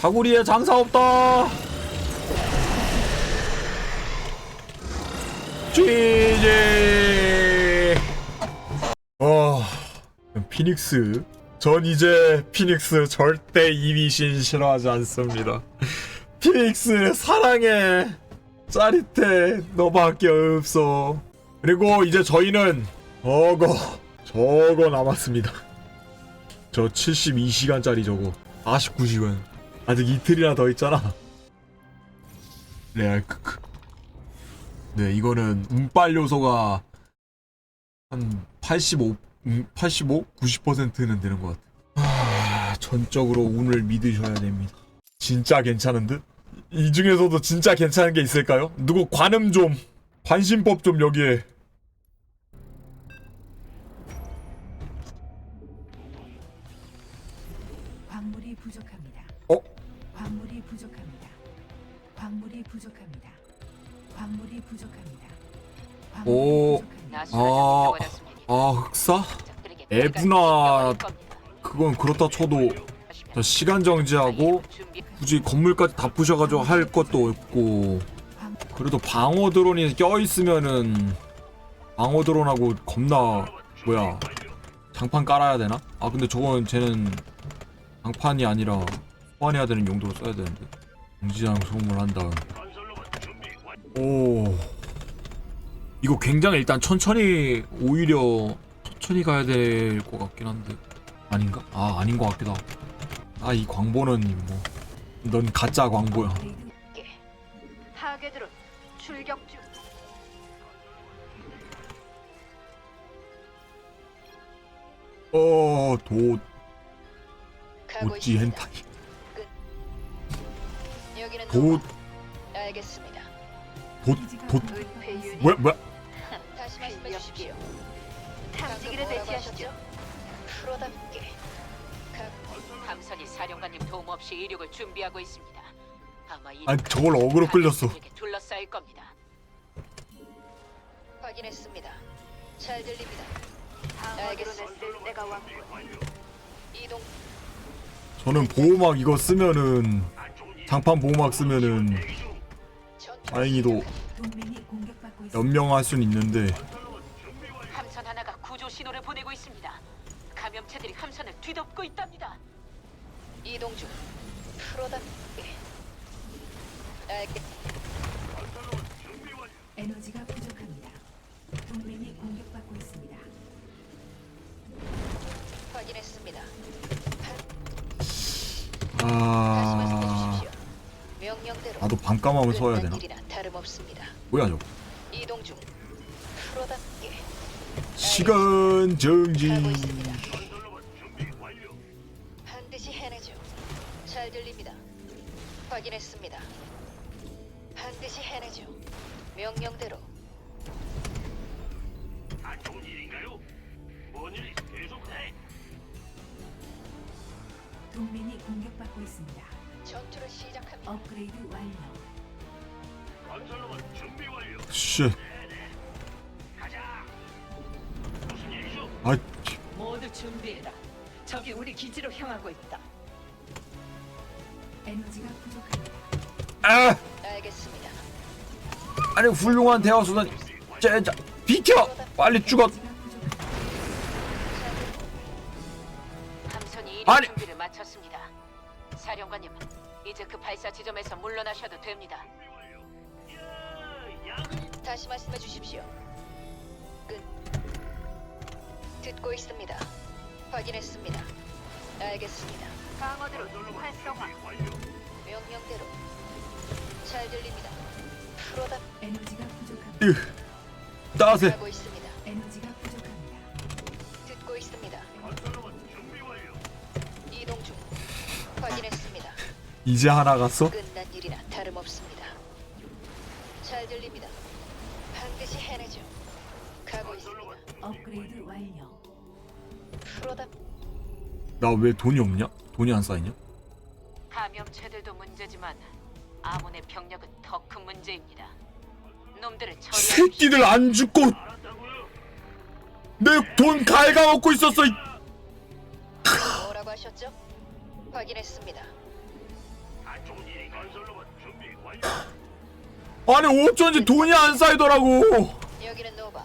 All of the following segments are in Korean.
다구리에 장사 없다. GG. 어, 피닉스. 전 이제 피닉스 절대 이미신 싫어하지 않습니다. 피닉스 사랑해. 짜릿해. 너밖에 없어. 그리고 이제 저희는 저거 저거 남았습니다. 저 72시간짜리 저거 49시간 아직 이틀이나 더 있잖아 레알 크크 네 이거는 운빨 요소가 한 85, 음, 85? 90%는 되는 것 같아 아 전적으로 운을 믿으셔야 됩니다 진짜 괜찮은 듯? 이 중에서도 진짜 괜찮은 게 있을까요? 누구 관음 좀 관심법 좀 여기에 오. 아, 아 흑사? 에브나 그건 그렇다 쳐도 저 시간 정지하고 굳이 건물까지 다 부셔가지고 할 것도 없고 그래도 방어 드론이 껴있으면은 방어 드론하고 겁나 뭐야 장판 깔아야 되나? 아 근데 저건 쟤는 장판이 아니라 소환해야 되는 용도로 써야 되는데 정지장 소음을 한 다음 오 이거 굉장히 일단 천천히 오히려 천천히 가야 될 것 같긴 한데 아닌가? 아 아닌 것 같기도 하고 아 이 광고는 뭐넌 가짜 출격 중. 어도 가고 도지 있습니다. hentai 여기는 도 노바. 알겠습니다. 은폐 유닛. 뭐야, 뭐야? 다시 말씀해 주십시오. 탐지기를 대체하시죠. 프로답게. 가- 감선이 사령관님 도움 없이 이륙을 준비하고 있습니다. 아마 이 아니, 저걸 어그로 끌렸어. 둘러싸일 겁니다. 확인했습니다. 잘 들립니다. 알겠습니다. 때가 왔고. 이동 저는 보호막 이거 쓰면은 장판 보호막 쓰면은 다행히도. 연명할 순 있는데 함선 하나가 구조 신호를 보내고 있습니다. 감염체들이 함선을 뒤덮고 있답니다. 이동 중. 프로답게. 알겠. 에너지가 부족합니다. 동맹이 공격받고 있습니다. 확인했습니다. 아. 명령대로. 나도 반감하면 써야 되나? 끝난 다름 없습니다. 뭐야 저거 이동 중. 프로답게. 시간 정지 있습니다. 반드시 해내죠. 잘 들립니다. 확인했습니다. 반드시 해내죠. 명령대로 안 좋은 일인가요? 뭔 일이 계속 해? 동맹이 공격받고 있습니다. 전투를 시작합니다. 업그레이드 완료. 건설로만 준비 완료. 쉣 가자. 무슨 일이죠? 아 모두 준비해라. 적이 우리 기지로 향하고 있다. 에너지가 부족합니다. 아! 알겠습니다. 아니 훌륭한 대화 수단 쟤자 비켜 빨리 죽어 에너지가 부족합니다. 함선이 이륙 아니. 준비를 마쳤습니다. 사령관님, 이제 그 발사 지점에서 물러나셔도 됩니다. 다시 말씀해 주십시오. 끝. 듣고 있습니다. 확인했습니다. 알겠습니다. 방어드로 활성화. 명령대로 잘 들립니다. 프로답 에너지가 부족합니다. 따세 하고 있습니다. 에너지가 부족합니다. 듣고 있습니다. 이동 중. 확인했습니다. 이제 하나 갔어? 끝난 일이나 다름없습니다. 잘 들립니다. 반드시 해내죠. 가고 있습니다. 업그레이드 완료. 프로답 나 왜 돈이 없냐? 돈이 안 쌓이냐? 감염체들도 문제지만 아몬의 병력은 더 큰 문제입니다. 놈들을 처리하십시오. 새끼들 안 죽고 내 돈 갉아먹고 있었어 이- 뭐라고 하셨죠? 확인했습니다. 좋은 일이 건설로봇 준비 완료. 아니 어쩐지 돈이 안 쌓이더라고 여기는 노바.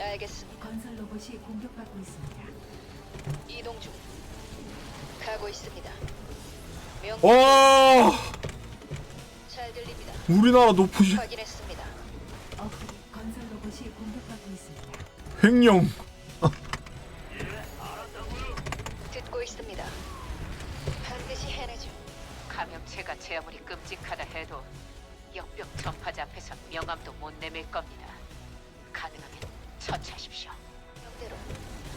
알겠습니다. 건설 로봇이 공격받고 있습니다. 이동 중. 가고 있습니다. 명. 와 잘 들립니다. 우리나라 높으신 확인했습니다. 업그레이드 건설 로봇이 공격받고 있습니다. 횡령 전파자 앞에서 명함도 못 내밀 겁니다. 가능하면 처치하십시오. 명대로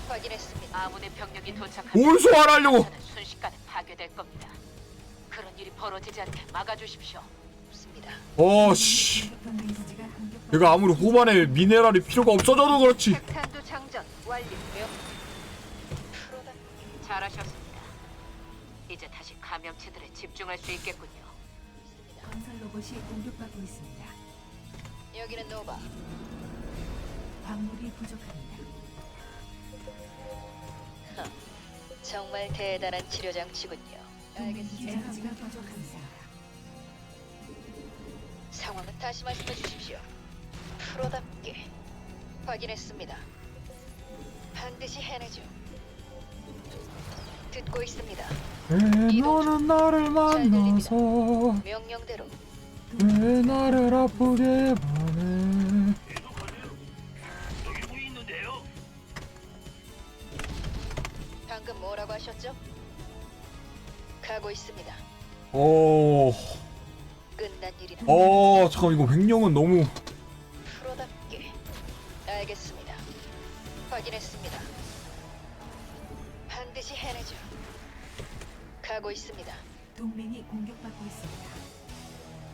확인했습니다. 아문의 병력이 도착하면 뭘 소환하려고 순식간에 파괴될 겁니다. 그런 일이 벌어지지 않게 막아주십시오. 없습니다. 어씨 내가 아무리 후반에 미네랄이 필요가 없어져도 그렇지 핵탄두 장전 완료. 명. 프로다. 잘하셨습니다. 이제 다시 감염체들에 집중할 수 있겠군요. 로봇이 공격받고 있습니다. 여기는 노바. 광물이 부족합니다. 정말 대단한 치료 장치군요. 알겠습니다. 에너지가 부족합니다. 상황은 다시 말씀해 주십시오. 프로답게 확인했습니다. 반드시 해내죠. 듣고 있습니다. 왜 너는 나를 만나서 명령대로 왜 나를 해 계속하세요. 여기 뭐 있는데요? 방금 뭐라고 하셨죠? 가고 있습니다. 어... 끝난 일이라 어... 잠깐 이거 횡령은 너무 프로답게 알겠습니다. 확인했습니다. 반드시 해내죠. 가고 있습니다. 동맹이 공격받고 있습니다.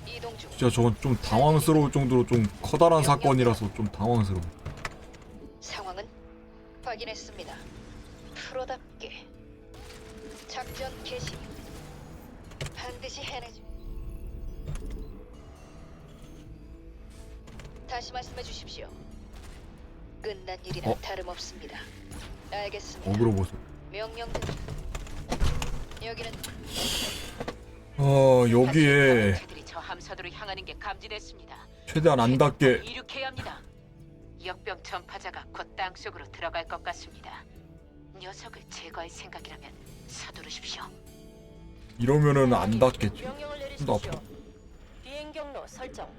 진짜 저건 좀 당황스러울 정도로 좀 커다란 사건이라서 좀 당황스러워 상황은 확인했습니다. 프로답게 작전 개시 반드시 해내죠. 다시 말씀해 주십시오. 끝난 일이나 어? 다름없습니다. 알겠습니다. 어그로 보소 명령대로 여기는 어... 여기에 저 함선으로 향하는 게 감지됐습니다. 최대한 안 닿게 이륙해야 합니다. 역병 전파자가 곧 땅속으로 들어갈 것 같습니다. 녀석을 제거할 생각이라면 서두르십시오. 이러면은 안 닿겠지 명령을 나 내리십시오. 아파. 비행 경로 설정.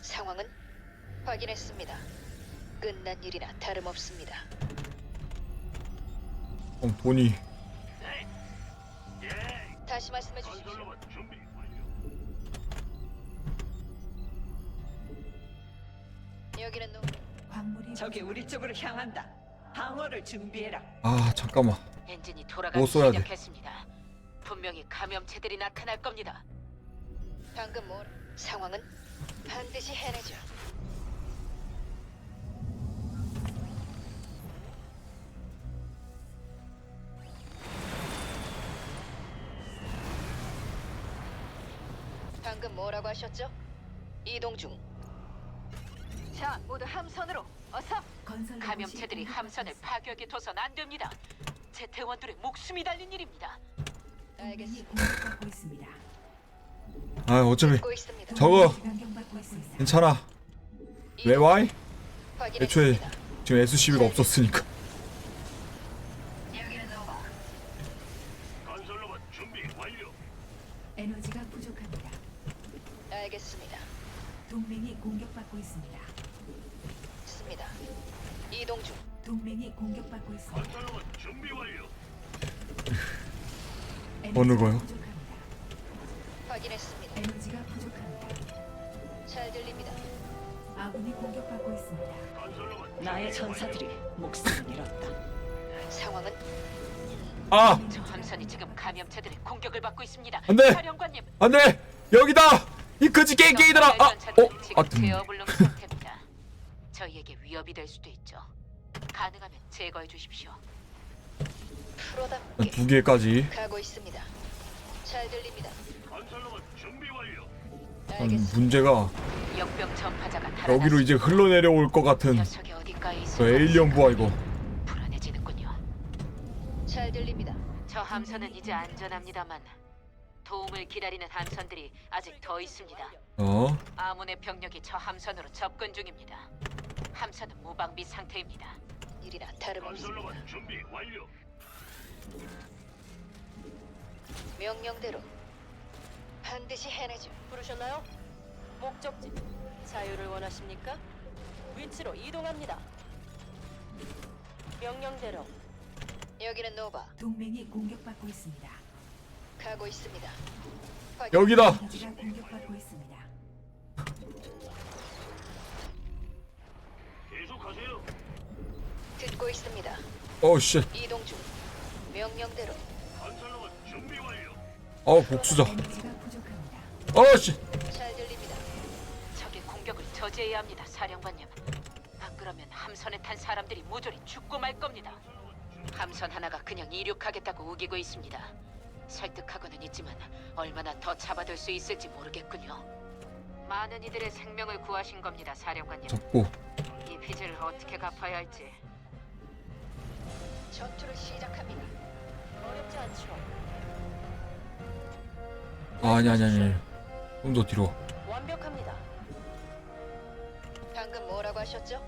상황은 확인했습니다. 끝난 일이나 다름없습니다. 어, 돈이 다시 말씀해 주십시오. 여기는 노 광물이 적이 우리 쪽으로 향한다. 방어를 준비해라. 아 잠깐만 엔진이 돌아가기 뭐 써야 돼? 시작했습니다. 분명히 감염체들이 나타날 겁니다. 방금 뭐 상황은 반드시 해내죠. 방금 뭐라고 하셨죠? 이동 중. 자, 모두 함선으로 어서. 건설 감염체들이 함선을. 파괴하게 둬선 안 됩니다. 제 대원들의 목숨이 달린 일입니다. 알겠습니다. 공격받고 있습니다. 아 어차피 듣고 있습니다. 저거 공격받고 있습니다. 괜찮아 왜 와이? 애초에 확인했습니다. 지금 SCB가 없었으니까 건설로봇 준비 완료. 에너지가 부족합니다. 알겠습니다. 동맹이 공격받고 있습니다. 있습니다. 이동 중. 동맹이 공격받고 있습니다. 건설로봇 준비 완료. 어느 에너지가 거요? 부족합니다. 확인했습니다. 에너지가 부족합니다. 잘 들립니다. 아군이 공격받고 있습니다. 건설로봇 나의 전사들이 목숨을 잃었다. 상황은 아 저 함선이 지금 감염체들의 공격을 받고 있습니다. 안 돼! 사령관님, 안돼 여기다 이 거지 깨깨이들아 아! 전차들이 어? 아 음. 제어불능 상태입니다. 저희에게 위협이 될 수도 있죠. 가능하면 제거해 주십시오. 프로답게 두 개까지 가고 있습니다. 잘 들립니다. 건설로봇 준비 완료. 음, 알겠습니다. 문제가 역병 전파자가 여기로 이제 흘러내려올 것 같은 녀석이 어딘가에 있을 저것 에일리언. 부하 이거 불안해지는 잘 들립니다. 저 함선은 이제 안전합니다만 도움을 기다리는 함선들이 아직 더 있습니다. 어? 아문의 병력이 저 함선으로 접근 중입니다. 함선은 무방비 상태입니다. 일이나 다름없습니다. 건설로만 준비 완료. 명령대로 반드시 해내죠. 부르셨나요? 목적지 자유를 원하십니까? 위치로 이동합니다. 명령대로 여기는 노바. 동맹이 공격받고 있습니다. 가고 있습니다. 확인. 여기다. 기지가 공격받고 있습니다. 계속하세요. 듣고 있습니다. 어우 씨. 이동 중. 명령대로 건설로만 준비 완료. 어 복수자. 에너지가 부족합니다. 어우 씨. 잘 들립니다. 적의 공격을 저지해야 합니다, 사령관님. 안 그러면 함선에 탄 사람들이 모조리 죽고 말 겁니다. 함선 하나가 그냥 이륙하겠다고 우기고 있습니다. 설득하고는 있지만 얼마나 더 잡아둘 수 있을지 모르겠군요. 많은 이들의 생명을 구하신 겁니다, 사령관님. 잡고. 이 빚을 어떻게 갚아야 할지 전투를 시작합니다. 어렵지 않죠. 아, 아니 아니 아니. 좀 더 뒤로. 완벽합니다. 방금 뭐라고 하셨죠?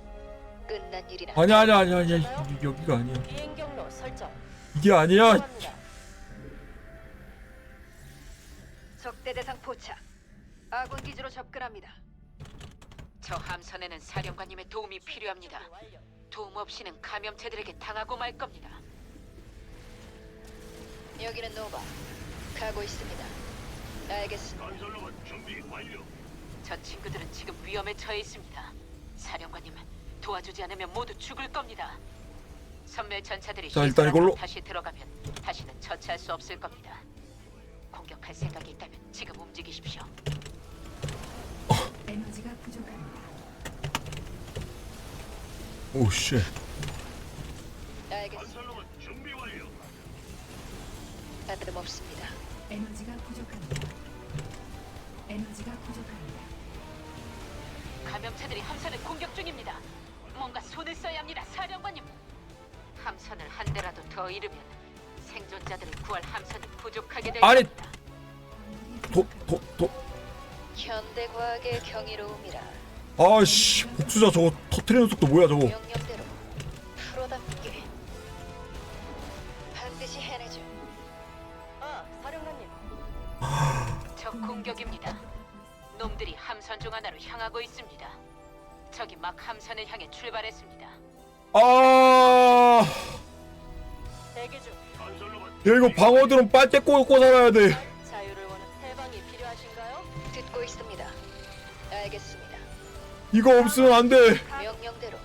끝난 일이나 아니 아니 아니 아니. 이- 여기가 아니야. 비행 경로 설정. 이게 아니야. 아군 기지로 접근합니다. 저 함선에는 사령관님의 도움이 필요합니다. 도움 없이는 감염체들에게 당하고 말 겁니다. 여기는 노바. 가고 있습니다. 알겠습니다. 건설로만 준비 완료. 저 친구들은 지금 위험에 처해 있습니다. 사령관님, 도와주지 않으면 모두 죽을 겁니다. 선멸 전차들이 자, 일단 이걸로. 다시 들어가면 다시는 처치할 수 없을 겁니다. 공격할 생각이 있다면 지금 움직이십시오. 에너지가 부족합니다. 오 씨. 알겠습니다. 준비 완료. 다름없습니다. 에너지가 부족합니다. 에너지가 부족합니다. 감염체들이 함선을 공격 중입니다. 뭔가 손을 써야 합니다, 사령관님. 함선을 한 대라도 더 잃으면 생존자들을 구할 함선이 부족하게 될 아니. 겁니다. 도도 도. 현대 과학의 경이로움이라 아씨. 복수자 저거 터트리는 속도 뭐야 저거. 명령대로 프로답게 반드시 해내죠. 아, 사령관님. 적 공격입니다. 놈들이 함선 중 하나로 향하고 있습니다. 적이 막 함선을 향해 출발했습니다. 아. 대기 중. 야 이거 방어들은 빨대 꽂고 살아야 돼. 이거 없으면 안 돼. 명령대로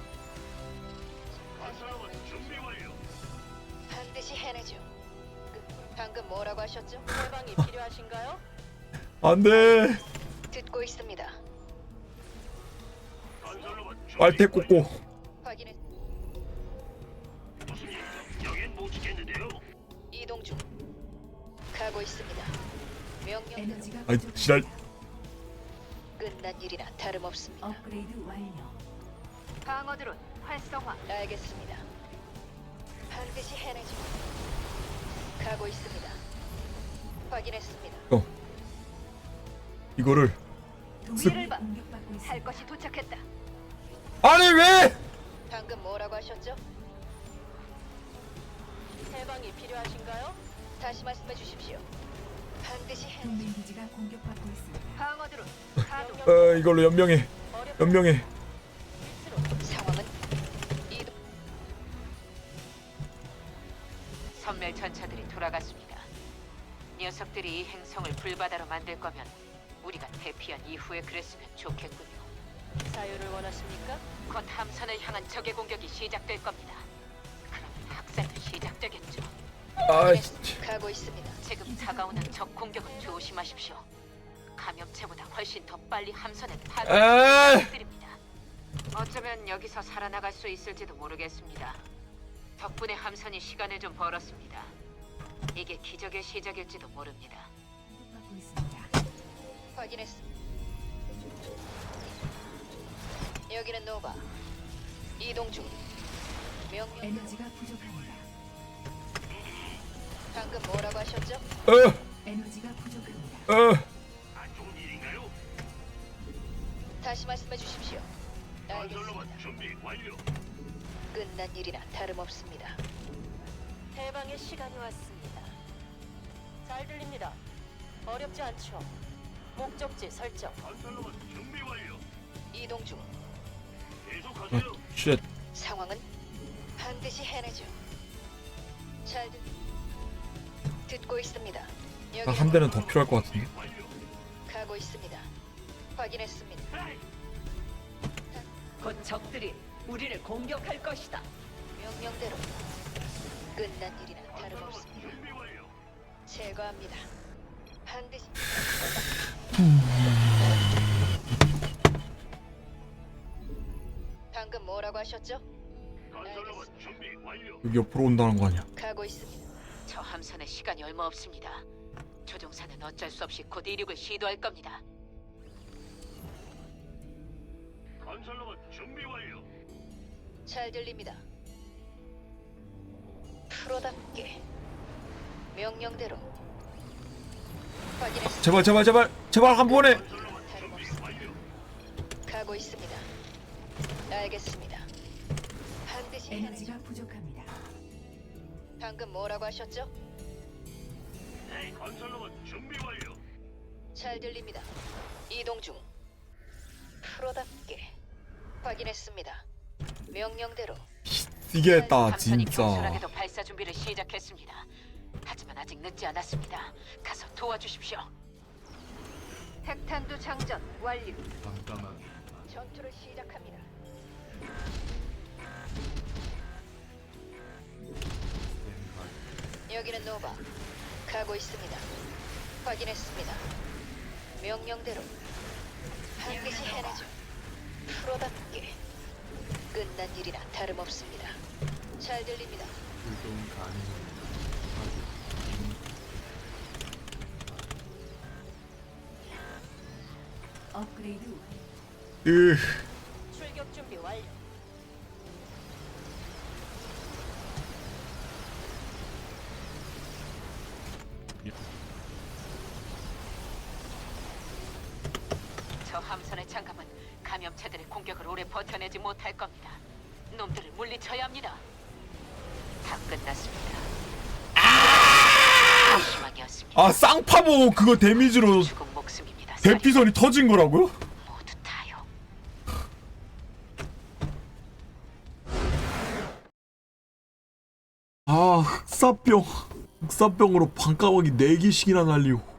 건설로만 준비 완료. 반드시 해내죠. 그, 방금 뭐라고 하셨죠? 해방이 필요하신가요? 안 돼. 듣고 있습니다. 준비 빨대 완료. 꽂고. 확인해. 무슨 일? 여긴 못 지켰는데요. 이동 중. 가고 있습니다. 명령대로 에너지가 아이 지랄. 부족합니다. 끝난 일이나 다름없습니다. 업그레이드 완료. 방어 드론 활성화. 알겠습니다. 반드시 해내죠. 가고 있습니다. 확인했습니다. 어. 이거를 봐. 공격받고 할 있습니다. 것이 도착했다. 아니 왜? 방금 뭐라고 하셨죠? 해방이 필요하신가요? 다시 말씀해 주십시오. 반드시 해. 동맹 기지가 공격받고 있습니다. 방어 드론 가동. 어 이걸로 연명해. 연명해. 위치로 상황은 이동. 선멸 전차들이 돌아갔습니다. 녀석들이 이 행성을 불바다로 만들 거면 우리가 대피한 이후에 그랬으면 좋겠군요. 자유를 원하십니까? 곧 함선을 향한 적의 공격이 시작될 겁니다. 그러면 학살도 시작되겠죠. 아이. 가고 있습니다. 지금 다가오는 적 공격은 조심하십시오. 감염체보다 훨씬 더 빨리 함선에 에이. 파괴 드립니다. 어쩌면 여기서 살아나갈 수 있을지도 모르겠습니다. 덕분에 함선이 시간을 좀 벌었습니다. 이게 기적의 시작일지도 모릅니다. 있습니다. 확인했습니다. 여기는 노바. 이동 중. 명령. 에너지가 부족합니다. 방금 뭐라고 하셨죠? 에, 에너지가 부족합니다. 에. 다시 말씀해 주십시오. 건설로봇 알겠습니다. 준비 완료. 끝난 일이나 다름없습니다. 해방의 시간이 왔습니다. 잘 들립니다. 어렵지 않죠? 목적지 설정. 건설로봇 준비 완료. 이동 중. 계속하세요. 쉣. 상황은 반드시 해내죠. 잘 듣... 듣고 있습니다. 여기 한 대는 더 필요할 것 같은데. 가고 있습니다. 확인했습니다. 곧 적들이 우리를 공격할 것이다. 명령대로 끝난 일이나 다름없습니다. 제거합니다. 반드시 방금 뭐라고 하셨죠? 건설로봇 준비 완료. 여기 옆으로 온다는 거 아니야? 가고 있습니다. 저 함선에 시간이 얼마 없습니다. 조종사는 어쩔 수 없이 곧 이륙을 시도할 겁니다. 건설로봇 준비 완료. 잘 들립니다. 프로답게 명령대로 확인했습니다. 제발 제발 제발 제발 한 번에. 다름없습니다. 가고 있습니다. 알겠습니다. 반드시 해내죠. 에너지가 부족합니다. 방금 뭐라고 하셨죠? 네, 건설로봇 준비 완료. 잘 들립니다. 이동 중. 프로답게 확인했습니다. 명령대로 이겠다 함선이 진짜. 경솔하게도 발사 준비를 시작했습니다. 하지만 아직 늦지 않았습니다. 가서 도와주십시오. 핵탄두 장전 완료. 전투를 시작합니다. 여기는 노바. 가고 있습니다. 확인했습니다. 명령대로 반드시 해내죠. 프로답게 끝난 일이나 다름없습니다. 잘 들립니다. 업그레이드. 으. 출격 준비 완료. 저 함선의 장갑은 감염체들의 공격을 오래 버텨내지 못할 겁니다. 놈들을 물리쳐야 합니다. 다 끝났습니다. 희망이었습니다. 아 쌍파보 그거 데미지로 죽은 목숨입니다. 대피선이 터진 거라고요? 모두 다요. 아 흑사병 흑사병으로 반가마귀 4개씩이나 날리고